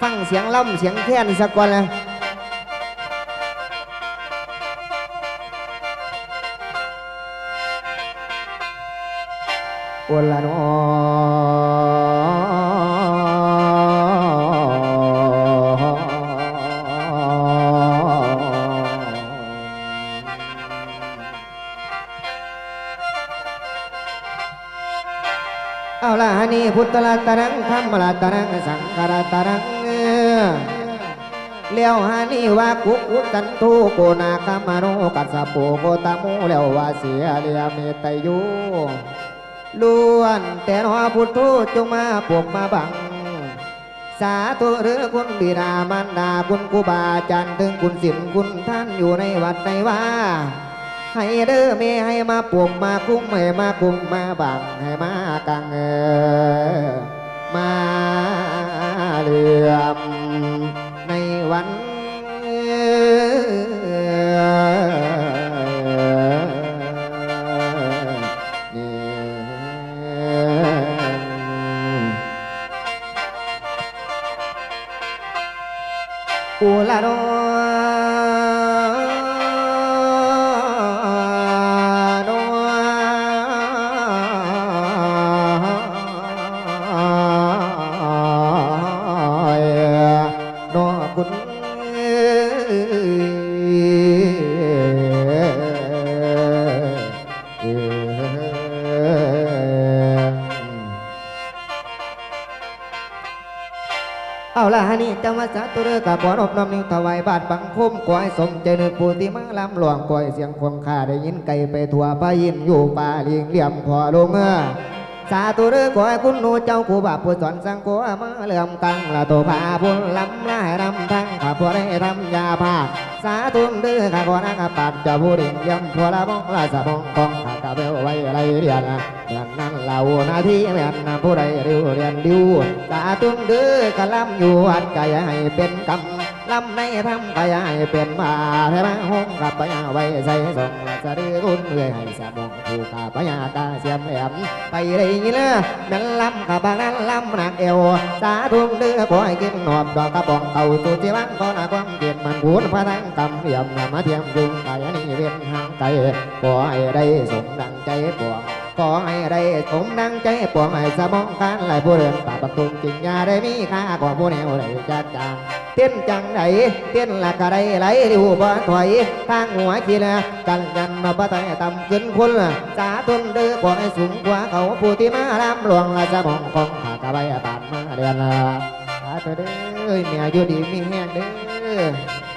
ฟังเสียงล่ำเสียงแค้นสักก่อนนะโอละนอเอาละฮะนี่พุทธลาตรังธรรมลาตรังสังฆราตรัง เลี้ยวหานี่ว่ากุกอุตันทุโกนาคามาโนกัสโปโกตามูเลี้ยวว่าเสียเลียเมตตายุล้วนแต่นอพุทโธจงมาปกมาบัง สาธุหรือคุณบิดามารดาคุณครูบาจารย์ถึงคุณสินคุณท่านอยู่ในวัดในว่าให้เด้อเมให้มาปกมาคุ้มให้มาคุ้มมาบังให้มากังเออมาเหลื่อม เอาละฮะนี่จังหวัดสาตุเรกับขอนอบน้อมนิ้วถวายบาทบังคมขอให้สมใจนึกปูติมาลำหลวงก่อยเสียงควงข้าได้ยินไก่ไปทั่วพายินอยู่ป่าเลียงเหลี่ยมพอลงเออสาธุเรือขอให้คุณหนูเจ้าครูบาผู้สอนสังโฆมาเลื่อมตังละตัวพาบุญลำลายรำทั้งข้าพวได้ทำยาภาสาธุเรือข้าขอนักปัดจ้าผู้ดิ่งย่ำพวละบองละสะบองกองข้ากะเบลไว้ไรเรียน เหล่านาทีเรียนผู้ใดเรียวเรียนดิวสาธุเรือกะลำอยู่อัดกายให้เป็นกรรมลำในทำกายให้เป็นมาให้มาห้องกับปะยาไว้ใส่ส่งละสะดือรุ่นเมื่อยให้สะบองผู้ข้าปะยากาเสียมแหลมไปเลยนี่เนอะแม่นลำกับบางนั้นลำหนักเอวสาธุเดื้อขอให้กินหนอบดอกกระบองเต่าสุที่วังก็นาความเกลียรติมันบุญพระทั้งกำเหลี่ยมมาเทียมยุงไก่นี่เวียนห่างไกลขอให้ได้สมดังใจปวง ขอให้ได้สมดังใจปวงให้สมองการไหลผู้เรือนป่าประตูจริงยาได้มีค่ากว่าผู้แนวได้จัดจางเต้นจังไหนเต้นละกะไรไหลริวบ่ถอยทางหัวขีละกันยันมาบ่ตายต่ำขึ้นคนละสาธุเดือขอให้สูงกว่าเขาผู้ที่มาลำหลวงละสมองของข้ากะใบปานมาเรียนละสาธุเด้อเมียอยู่ดีมีแห้งเด้อ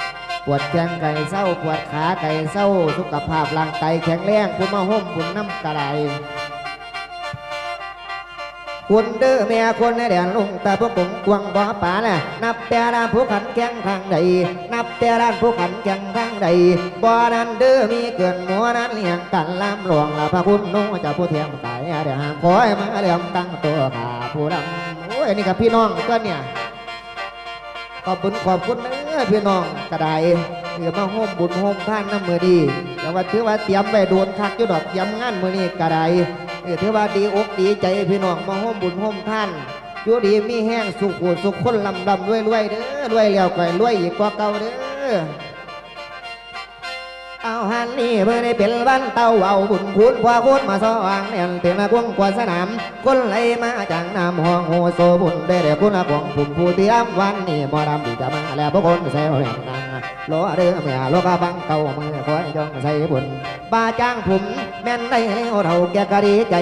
ปวดแข้งไก่เศร้าปวดขาไก่เศร้าสุขภาพร่างกายแข็งแรงคุณมาห่มบุญน้ำกระไดคุณเด้อแม่คนในแดนลุงแต่พวกผมกวงบ่อป่าน่ะนับแต่ด้านผู้ขันแข่งทางใดนับแต่ด้านผู้ขันแข่งทางใดบ่อนั้นเด้อมีเกินหมัวนั้นเลี้ยงกันลำหลวงละพระคุณนู้เจ้าผู้เทียมไก่เดี๋ยวหางคอยมาเลี้ยงตั้งตัวขาผู้ดำโอ้ยนี่กับพี่น้องก็เนี่ยขอบคุณขอบคุณเด้ อพี่น้องกระไดเดี๋ยวมาโฮมบุญโฮมท่านน้ำมือดีแต่ว่าถือว่าเตรียมไปโดนคักยุดอกเตรียมงานมือนี้กระไดเออถือว่าดีอกดีใจพี่น้องมาห้มบุญห้มท่านยุดีมีแห้งสุขูสุขคนลำลำรวยรวยเด้อรวยแล้วก็รวยอีกกว่าเก่าเด้อันนี่เมื่อได้เป็นวันเต้าเอาบุญคุณพอคุณมาสว่างเนี่ยเป็นมกวงกว่าสนามคนไหลมาจากน้ำห้องโหโซบุญได้แต่คุณของผมผู้เตรียมวันนี้บ่ดำดีจะมาแล้วพวกคนเซวแห่งนางโลเรือเมียโลกาบังเก่ามือคอยจองใส่บุญ บาจ้างผมแม่นได้แล้เท่าแกก็ดีใจ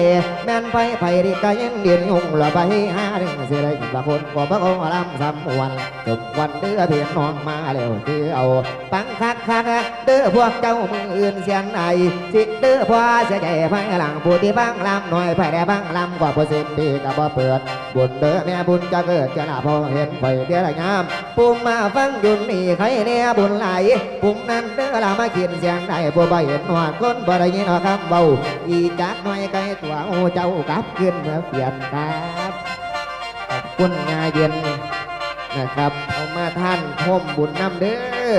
แม่นไปไปดีก็ยังเดียนยุ่งละไปหาเรื่องเสียได้บางคนก็พระองค์ลำสำวันจบวันเดือเพียนน้องมาแล้วคือเอาปังคักคักเด้อพวกเจ้ามืออื่นเสียนไหนสิเด้อพอเสียใจภายหลังผู้ที่บังลำหน่อยภายได้บังลำกว่าผู้สิบปีก็บ่เปิด บุญเด้อแม่บุญจะเกิดจะหน้าพอเห็นไฟเดียละงามปุ่มมาฟังยุนนี่ใครเนี่ยบุญไหลปุ่มนั้นเด้อละมากินเสียงได้ผู้บ่เห็นหนวคนบ่ได้ยินคำเบาอีจักหน่อยไกลตัวโอ้เจ้ากลับขึ้นเมื่อเปลี่ยนครับขอบคุณงาเย็นนะครับเอามาท่านพมบุญน้ำเด้อ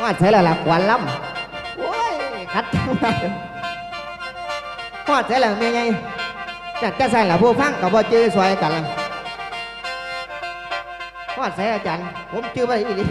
ว่าใช้ละหลักวันล้ำโอ้ยคัดจังเลยพอดใช้ละเมียไง จักจะใส่ละผู้ฟังกับบ่จื้อสวยกันละวาดแสอาจารย์ผมชื่อว่าอีหลี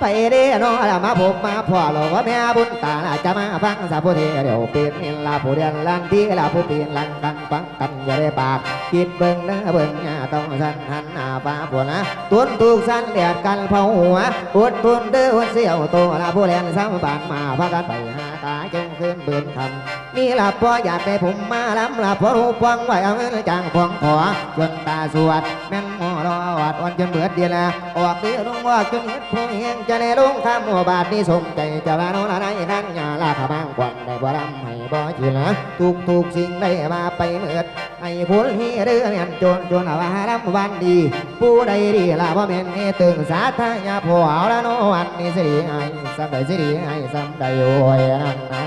ไปเด้อน้องละมาพบมาพ่อหลวงว่าแม่บุญตาจะมาฟังสาพุทธเดี๋ยวเป็นนิลาผู้เรียนลันที่ลาผู้เปลี่ยนลังกันฟังกันอย่าได้ปากคิดเบิ่งนะเบิ่งหน้าต้องสันหันหน้าฟ้าผัวนะตุนถูกสันเดียดกันเผาหัวอดทุนเด้อวันเสียวโตละผู้เรียนสามบานมาพากันไปหาตาจงคืนเบิ่นคำ มีลาพ่ออยากไปผมมาลำลาพ่อรูปวังไว้เอาเงินจ้างพวงขอจนตาสวดแม่นหมอ รอวัดวันจนเบิดเดียละออกเดือลงว่าจนเฮ็ดผู้เฮงจะได้ลงคำหัวบาทนี่สมใจจะลาโนละนายนั่นยาลาขบางกวนได้บ่รำให้บ่จีละทุกทุกสิ่งได้มาไปเมิดให้ผลฮีเรือเมียนจนจนว่าลำวันดี ผู้ใดดีละบ่แม่นนี่ตึงสาธยาผัวเอาละโนวันนี้สิริให้สำใดสิริให้สำใดโอ้ยนั่นนา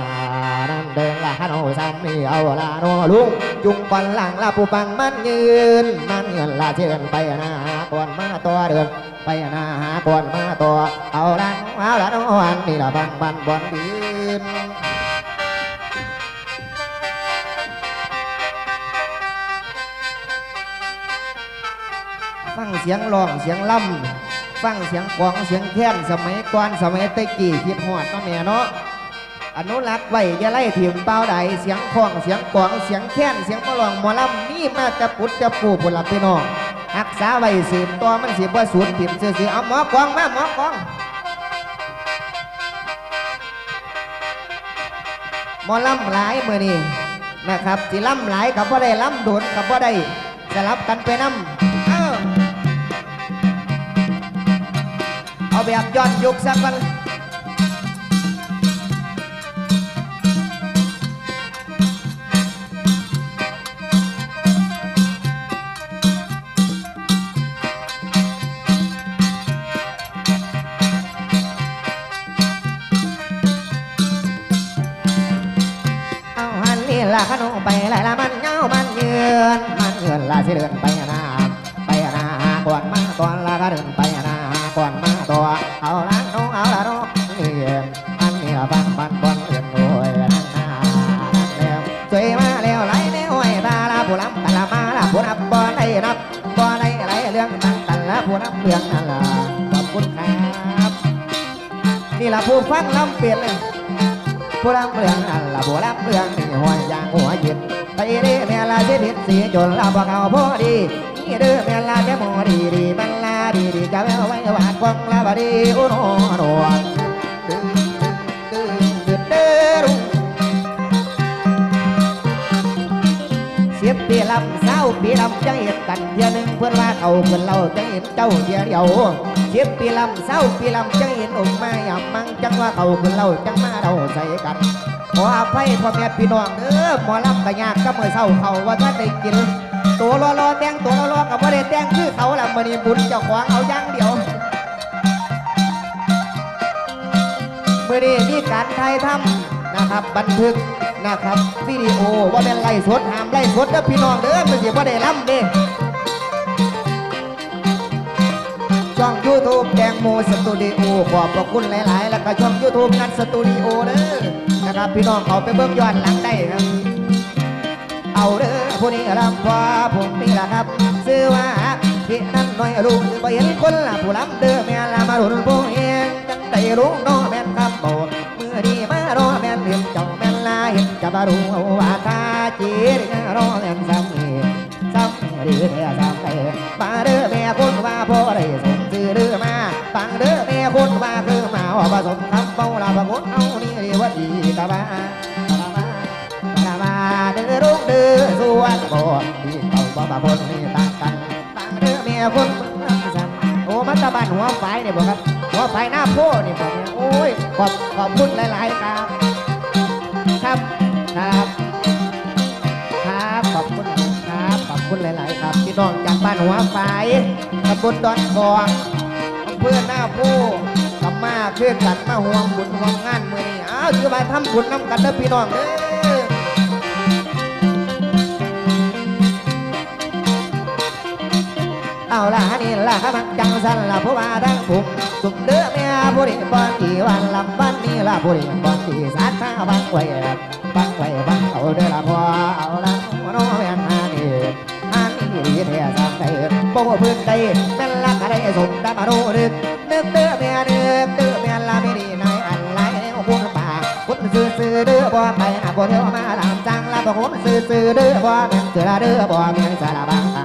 นั่นเดินละโนสำนี่เอาละโนลุงจุงปันหลังละผู้ปังมันยืนมันเงินละเชิญไปน้า ก่อนมาตัวเดินไปหน้าหาก่อนมาตัวเอาละเอาละน้องอันนี่ละบังบันบอนบินฟังเสียงร้องเสียงล่ำฟังเสียงกลองเสียงแค้นสมัยก่อนสมัยตะกี้คิดหอดเนาแม่เนาะอนุรักษ์ไว้อย่าไล่ถิ่มเป้าใดเสียงคล้องเสียงกลองเสียงแค้นเสียงมะลองมอลำนี่มาจะปุดจะปูผลลัพธ์พี่น้อง รักษาไว้สืบต่อมันสิบ่สูญถิ่มเสียสิเอาหมอกองมาหมอกองหมอล่ำหลายมือนี่นะครับสิล่ำหลายกับบ่ได้ล่ำโดนกับบ่ได้สลับกันไปนำเอ้าเอาแบบย้อนยุคสักวัน ละขนมไปหลายละมันเงามันเยือนมันเยือนละสิเดินไปนาไปนาก่อนมาก่อนละก็เดินไปนาก่อนมาตัวเอาละน้องเอาละน้องนี่อันนี้ละฟังบันบอนเอื่นโอยนั่นนานั่นแล้วสวยมาแล้วไหลแล้วไอ้ตาละผู้ลำกันละมาละผู้นับบ่ได้นับบ่ได้ไหลเรื่องตั้งกันละผู้นับเรื่องนั่นละขอบคุณครับนี่ละผู้ฟังลำเปลี่ยนเลย ผู้รำเรื่องนั่นละผู้รำเรื่องนี่หัวยางหัวหยิบไปเด้แม่ลาเสียผิดสีจนละบ่เขาพอดีนี่เด้อแม่ลาแม่หมอดีดีมันลาดีดีจะแววไว้หวานฟองลาบดีอุโนโนดึงดึงดึงเด้อรุงเสียบปีลำเศร้าปีลำจังเห็น กันเดียวหนึ่งเพื่อนว่าเขาเพื่อนเราจังเห็นเจ้าเดียวเดียวเสียบปีลำเศร้าปีลำจังเห็นองค์มาหยำมังจังว่าเขาเพื่อนเราจังมาเราใส่กันขออภัยพ่อแม่พี่น้องเด้อหมอลำกะยากก็เมื่อเศร้าเขาว่าถ้าได้กินตัวรอรอแต่งตัวรอรอกับว่าได้แต่งคือเขาละมันนี่บุญเจ้าของเอาย่างเดียวเมื่อนี้มีการถ่ายทำนะครับบันทึก นะครับวิดีโอว่าเป็นไล่สดห้ามไล่สดเด้อพี่น้องเด้อมันสิว่าได้ลำเด้ช่อง YouTube แตงโมสตูดิโอขอบพระคุณหลาย ๆ แล้วก็ช่อง YouTube นัดสตูดิโอเด้อนะครับพี่น้องเขาไปเบิ่งย้อนหลังได้ครับ เอาเด้อผู้นี้รำว่าผมนี่ละครับซื้อว่าพี่นั่นน้อยลุงบ่เห็นคนละผู้ลำเด้อแม่ละมารุนผู้เองจังได้รู้น้อแม่นคำบอกมือนี้มารอแม่นเห็นเจ้าแม่น เห็นจะมารู้ว่าตาจีรรอแม่นซ้ำนี่ซ้ำดีแท้ซ้ำได้มาเด้อแม่คนว่าพ่อได้สมซื้อเด้อมาฟังเด้อแม่คนว่าคือมาว่าผสมคำเป้าลาบะคนเอานี่เรียกว่าดีกะบ้าลามาเดือรุ่งเดือส่วนบ่ที่เขาบ่มาคนนี่ต่างกันต่างเดือเมียคนเมืองสัมโอ้มันตะบันหัวไฟเนี่ยบ่ครับหัวไฟหน้าโพนี่บ่เนี่ยโอ้ยขอบขอบคุณหลายๆครับ ครับครับครับขอบคุณครับขอบคุณหลาย ๆ ครับพี่น้องจากบ้านหัวไฟตำบลดอนกองอำเภอหน้าโพกับมาเพื่อนกันมาห่วงบุญห่วงงานมือนี้อ้าวถือว่าทำบุญน้ำกันเด้อพี่น้องเด้อเอาละนี่ละขมักจังสันละผู้ว่าทั้งผม สุมเด้อเมียผู้ริบอนที่วันลำบ้านนี่ละผู้ริบอนที่สาธาบังไว้บังไว้บังเอาเด้อละพอเอาละโน้แม่นานี่หานี่ดีแท้สามใจบ่เพื้นใดแม่นลักอะไรสมดามาโรนึกนึกเด้อแม่นึกเด้อแม่ลาไม่ดีนายอันไรคุณป่าคุณซื้อซื้อเด้อบ่ไปหาบ่เที่ยวมาตามจังลาบ่คุณซื้อซื้อเด้อบ่แม่นเสือเด้อบ่แม่นสารบางตา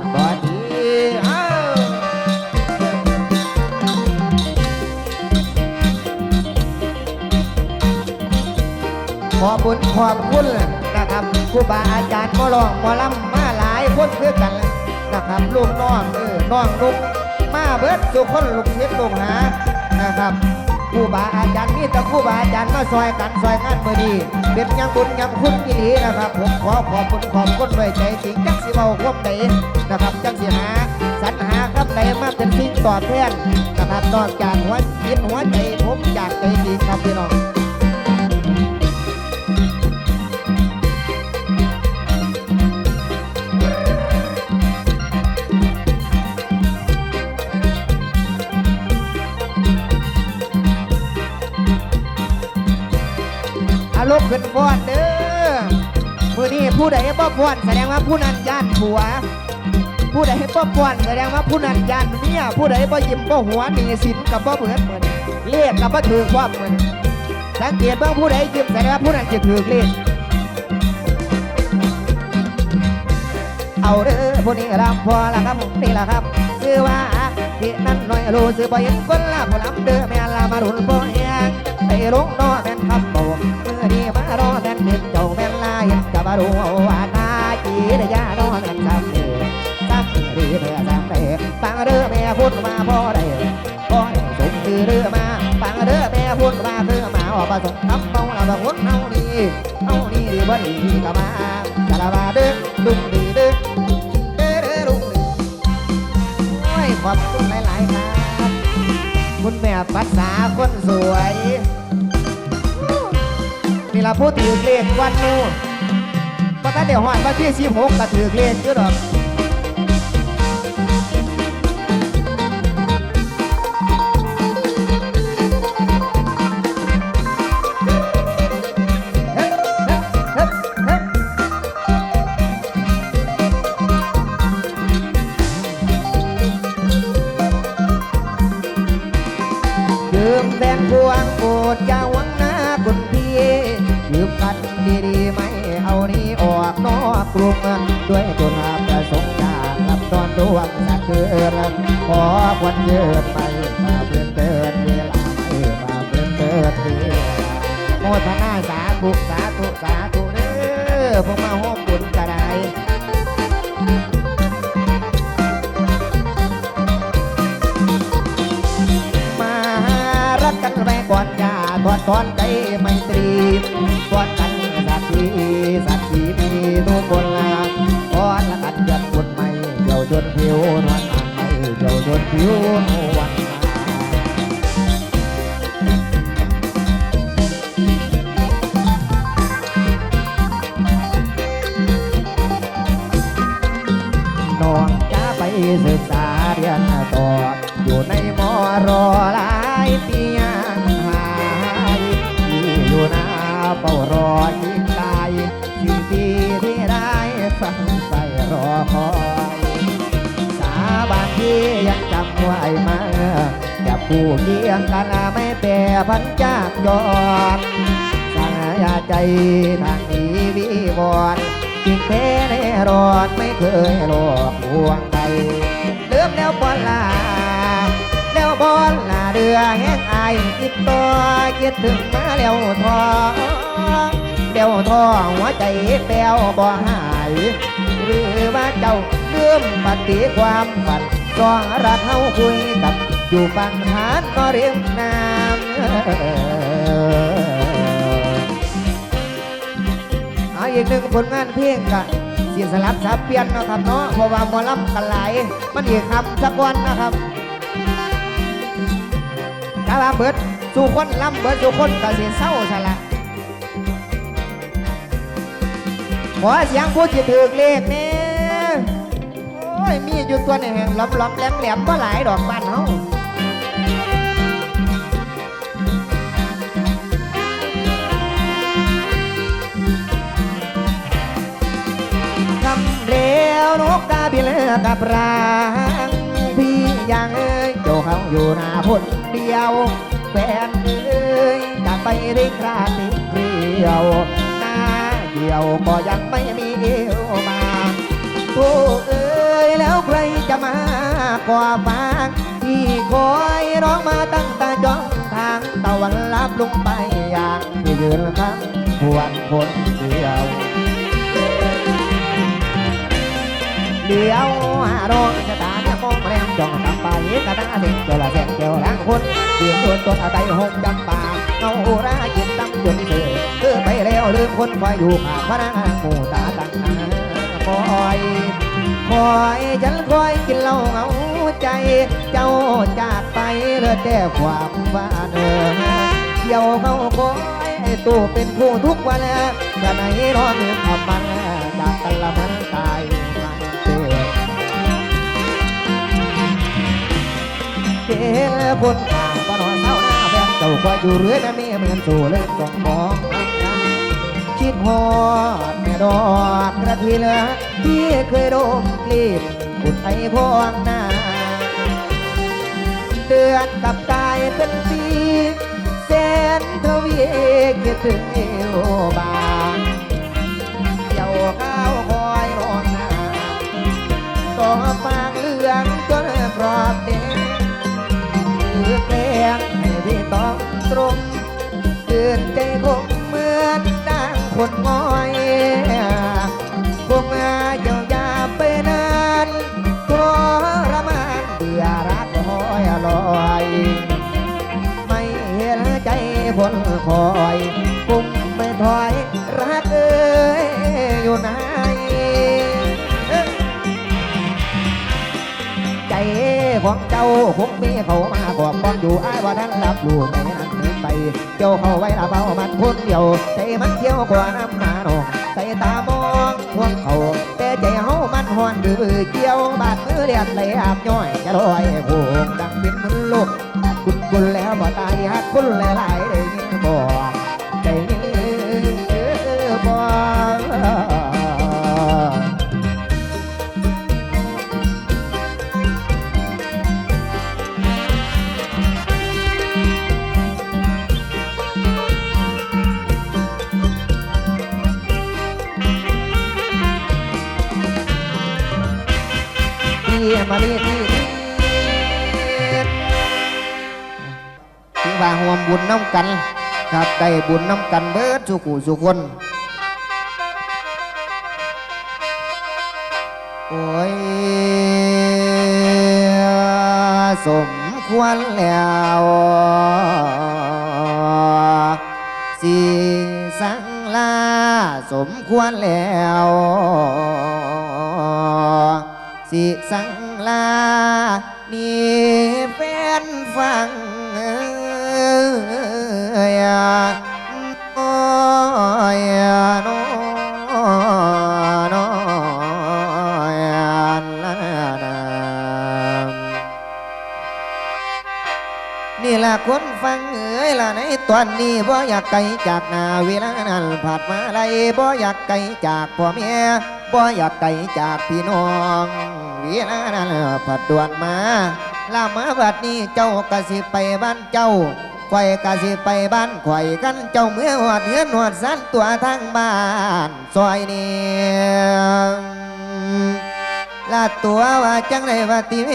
ขอบคุณขอบคุณนะครับครูบาอาจารย์หมอลองหมอลำมาหลายคนเพื่อกันนะครับลูกน้องเออน้องลูกมาเบิดสุกคนลูกศิษย์ลูกหานะครับครูบาอาจารย์นี่แต่ครูบาอาจารย์มาซอยกันซอยงานมือดีเป็นยังบุญยังคุณอีหลีนะครับ ผมขอขอบคุณขอบคุณด้วยใจจริงจักสิเบาควบใดนะครับจักสิหาสรรหาคำใดมาเป็นสิ่งตอบแทนนะครับนอกจากหัวจิตหัวใจผมจากใจจริงครับพี่น้อง ลกขึ้นฟ้อนเด้อมือนี้ผู้ใดบ่ฟ้อนแสดงว่าผู้นั้นย่านผัว ผู้ใดบ่ฟ้อนแสดงว่าผู้นั้นย่านเมียผู้ใดบ่ยิ้มบ่หัวหนีสินกับบ่เบิดเหมือนเลขกับบ่ถือความเหมือนสังเกตเบิ่งผู้ใดยิ้มแสดงว่าผู้นั้นจะถือเลขเอาเด้อผู้นี้รำพอละครับนี่ละครับชื่อว่าที่นั่นหน่อยรู้สึกบ่เห็นคนละผู้ลำเด้อแม่ละมารุนบ่แหงไปลงนอแม่นคำบ่เมื่ อนี้มารอแม่นเด็ดเจ้าแม่นลาเห็นจะมารู้ว่าตาจีได้ยานอแม่นจำเด้จำดีแม่จำได้ฟังเด้อแม่พูดมาพ่อได้พ่อได้สมชื่อเด้อมาฟังเด้อแม่พูดมาคือมาออกมาส่งคำเมาเราต้องคนเอาดีเอาดีดีบ่ดีก็มาจะละมาเด้อดุงดีเด้อเด้อเด้อดุงดีโอ้ยขอบคุณหลายๆครับคุณแม่ปัสสาคนสวย นี่ละผู้ถือเลขวันนู้นก็ถ้าเดี๋ยวหอนวันที่สิบหกก็ถือเลขอยู่ดอก กันดีๆไม่เอานี้ออกนอกกรุงด้วยตุนประสงค์จากรับตอนดวงสักเกินขอควันเยินไปมาเพื่อนเกินเวลาไม่มาเพื่อนเกินเวลาโมทนาสาธุสาธุสาธุเด้อพวกมาห้องบุญกระไดมารักกันไปก่อนอย่าทอดทอนใจไม่ตรี วนวลอ่างไม่เจ้าจนผิววัน ยังจำไว้มาจะผู้เคียงกันไม่แปรพันจากยอดสัญญาใจทางนี้วิวรณ์จริงแท้แน่รอดไม่เคยหลอกลวงใครเลือมแล้วบอลลาแล้วบอลลาเรือแห้งอายคิดต่อคิดถึงมาแล้วทอเดี๋ยวทอหัวใจแป้วบ่หาย หรือว่าเจ้าเลื่อมปฏิความฝัน สองรักเฮาคุยกันอยู่ปังหานก็เรียมน้ำเอาอีกหนึ่งผลงานเพลงกันเสียสลับสับเปลี่ยนเนาะครับเนาะเพราะว่าหมอลำกันหลายมันอีกคำสักวันนะครับถ้าว่าเบิดสู่คนลำเบิดสู่คนก็เสียเศร้าใช่ละขอเสียงผู้จิตถือเลขเนี่โอ้ ยมีอยู่ตัวหนึ่งล้อมล้อมแหลมแหลมก็หลายดอกบ้านเฮาคำเร็วนกกาบินกับรางอย่างเอ้ยเจ้าเขาอยู่หน้าคนเดียวแฟนเอ้ยจากไปได้คราติเดียวหน้าเดียวก็ยังไม่มีเอวมาโอ้เอ้ย แล้วใครจะมาก่อฟางที่คอยร้องมาตั้งแต่จ้องทางตะวันลับลงไปอย่างที่ยืนข้างหวนคนเดียวเดียวหาร้องจะตาเนี่ยมองแรงจ้องตาไปกระตาเด็กเจอละแสงเจอล้างคนเดียวตัวตัวอาไตหกจังป่าเงาราจิตตั้งจนเสือเออไปแล้วลืมคนคอยอยู่ผ่าพระนางหมู่ตาตั้งหาคอย คอยฉันคอยกินเหล้าเหงาใจ เจ้าจากไปเลือแต่ความว่าเดิมเที่ยวเขาคอยตู้เป็นคู่ทุกวันจะไหนรอมีคำมันจากกันละมันตายมันเตือนเห็นคนข่าวก็นอนเศร้าหน้าแฟนเจ้าคอยอยู่เรื่อยนั่นนี่เหมือนสู่เล่นสองมองคิดฮอดแม่ดอกกระทีเลือ ที่เคยโดมกลีบอุดไอพวงหน้า เดือนกับกายเป็นปีแสนทวีคิดถึงเอวบางเจ้าข้าวคอยรองหน้าต่อฟางเหลืองจนกรอบแดงคือแกงให้พี่ต้องตรงเกินใจคงเหมือนดังคนงอยานทรมานเบื่อรักคอยลอย ไม่เห็นใจคนคอยปุ่มไม่ถอยรักเอ้ยอยู่ไหนใจของเจ้าคงมีเขามาบอกบอนอยู่อ้ายว่าท่านรับรู้ไม่นั้นถึงไป เจ้าเขาไว้ละเบามันคนเดียวใจมันเที่ยวกว่าน้ำหนาโน ใส่ตามองพวกเขาแต่ใจเฮามันหอนดื้อเกี่ยวบาดมือเลียดไหลอาบย้อยจะลอยโหงดังเป็นมันลูกคุณคุณแล้วบ่ตายฮักคุณหลายๆได้ยินบอก มาลีที่ที่ว่าห่วมบุญน้ำกัน ครับได้บุญน้ำกันเบิดสุขุสุคนโอ้ยสมควรแล้วสิสังลาสมควรแล้วสิสัง ลานี่แฟนฟังเอ้ยน้อยน้อยน้อยละนามนี่แหละคนฟังเอ๋ยล่ะในตอนนี้บ่อยากไกลจากนาเวลานั้นผ่านมาไลบ่อยากไกลจากพ่อแม่บ่อยากไกลจากพี่น้อง วลานั้นผัดด่วนมาลามาบัดนี้เจ้ากะสิไปบ้านเจ้าข่อยกะสิไปบ้านข่อยกันเจ้าเมื่อหอดเฮือนหอดสันตัวทางบ้านซอยนี้ลาตัวว่าจังไรว่าติเม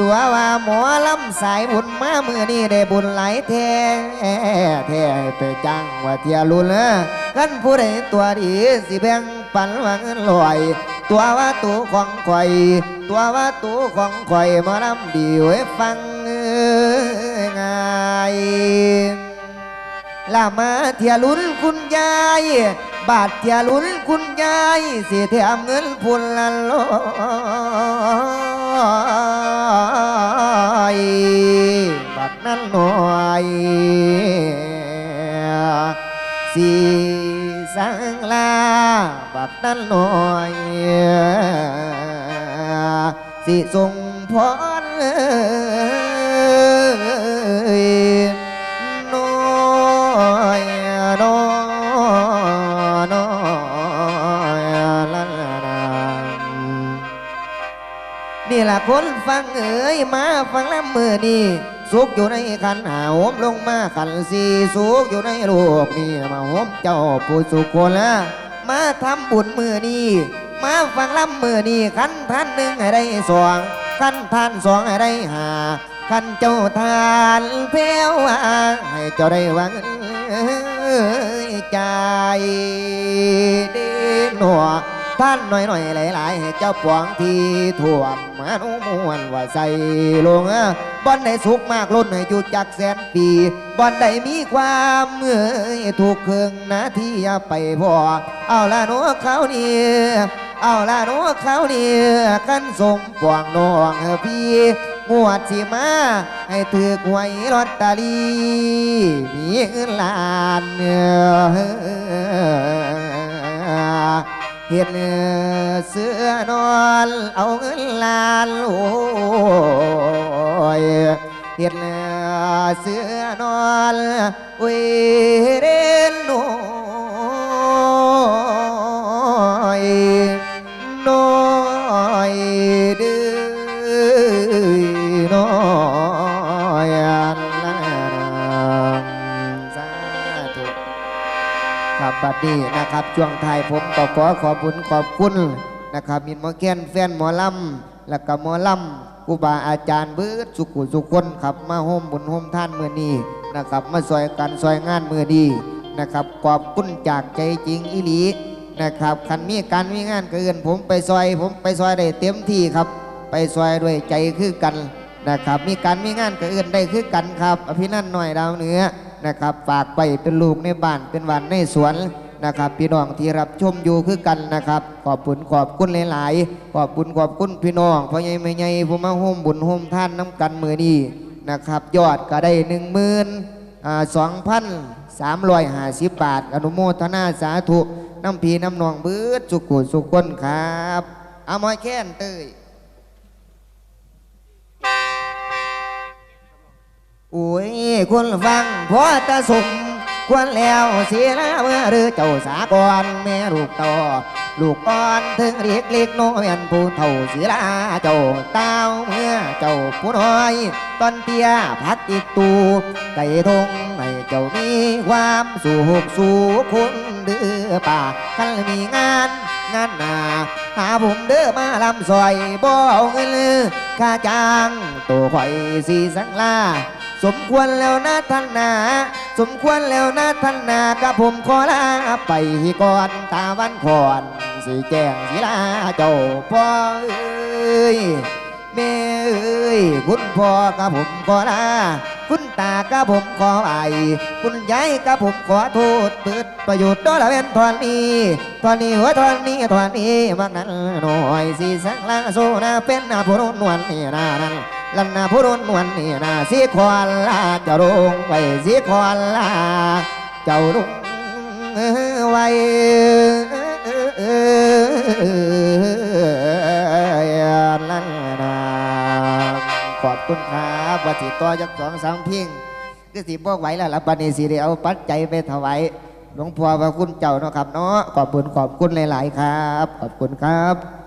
ตัวว่าหมอลำสายบุญมามือนี่ได้บุญหลายแท้แท้ไปจังว่าเทียรุนเออกันผู้ใดตัวดีสิแบ่งปันว่าเงินลอย ตัวว่าตัวของข่อย ตัวว่าตัวของข่อยมาลำดีไว้ฟังเอ้ยง่ายลามาเทียลุนคุณยาย บาทเทียลุนคุณยายสิเทียมเงินพุนละลอยบาทนั้นหน่อยสิ สังลาบาทนั้นหน่อยสิส่งพรเอ้ยน้อยน้อยน้อยละละละนี่ล่ะคนฟังเอ๋ยมาฟังลำมือนี่ สุขอยู่ในขันหาโหมลงมาขันสีสุขอยู่ในโลกนี่มาโหมเจ้าผู้สุคนละมาทำบุญมือนี่มาฟังลำมือนี่ขันท่านหนึ่งให้ได้สองขันท่านสองให้ได้หาขันเจ้าทานเพลวให้เจ้าได้วังใจเด่นหัว ท่านหน่อยหน่อยหลายหลายๆให้เจ้าปวงที่ถ่วมมานุมวนว่าใส่ลงเอ้อบอนได้สุขมากล้นให้อยู่จักแสนปีบอนได้มีความเมื่อยถูกเครื่องนาทีอย่าไปพอเอาละหนูเขานี่เอาละหนูเขานี่กันสมปวงน้องเออพี่งวดสิมาให้ถือหวยลอตเตอรี่มีเงินล้านเนื้อ เห็นเสือนอนเอาเงินล้านโอ้ยเห็นเสือนอนเวเรนโน ดนี้นะครับช่วงไทยผมก็ขอขอบคุณขอบคุณนะครับมินหมอแค้นแฟนหมอลำและก็หมอลำครูบาอาจารย์เบิดสุขุสุขคนครับมาโฮมบุญโฮมท่านมือนี้นะครับมาซอยกันซอยงานมือดีนะครับขอบคุณจากใจจริงอีหลีนะครับคันมีการมีงานเอื่นผมไปซอย ผมไปซอยได้เต็มที่ครับ ไปซอยด้วยใจคือกันนะครับ มีการมีงานก็เอื่นได้คือกันครับอภินันหน่อยดาวเหนือ นะครับ ฝากไปเป็นลูกในบ้านเป็นวันในสวนนะครับพี่น้องที่รับชมอยู่คือกันนะครับ ขอบคุณขอบคุณหลาย ๆ ขอบคุณขอบคุณพี่น้องพ่อใหญ่แม่ใหญ่ผู้มาห่มบุญห่มท่านน้ำกันมือนี้นะครับ ยอดก็ได้หนึ่งหมื่นสองพันสามร้อยห้าสิบบาท อนุโมทนาสาธุน้ำพีน้ำนองเบิดสุกุสุขคนครับเอามอยแค้นเตย อ้ยคนฟังพอจะสมควรแล้วเสียละเมื่อหรือเจ้าสากรแม่ลูกต่อลูกอ่อนถึงเรียกเล็กน้อยอันผู้เฒ่าเสียละเจ้าเต้าเมื่อเจ้าผู้น้อยตอนเตี้ยพักอีกตูไก่ทงให้เจ้ามีความสุขสู่คุณเดือป่าคันมีงานงานหนาหาผมเด้อมาลำซอยบ่เอาเงินค่าจ้างตัวข่อยสีสังลา สมควรแล้วนะท่านนา สมควรแล้วนะท่านนากับผมขอลาไปก่อนตาวันก่อนสีแจงสีลาเจ้าพ่อเอ้ยแม่เอ้ยคุณพ่อกับผมขอลาคุณตากับผมขอไอคุณยายกับผมขอโทษเปิดประโยชน์ด้วยละเว้นทอนนี้ทอนนี้หัวทอนนี้ทอนนี้มากนั้นหน่อยสีสังลาโซนาเป็นนาผู้นวลนี่นานั้น ลันนาผู้รุนนวลนี่นาสีควานลาเจ้าลงไว้สีควานลาเจ้าลงไว้ลันนาขอบคุณครับวัติต่อยักสองสามพียงก็สิบอกไหวแล้วละบัดนี้สิได้เอาปัจจัยไปถวายหลวงพ่อพระคุณเจ้าเนาะครับเนาะขอบคุณขอบคุณหลาย ๆ ครับ ขอบคุณครับ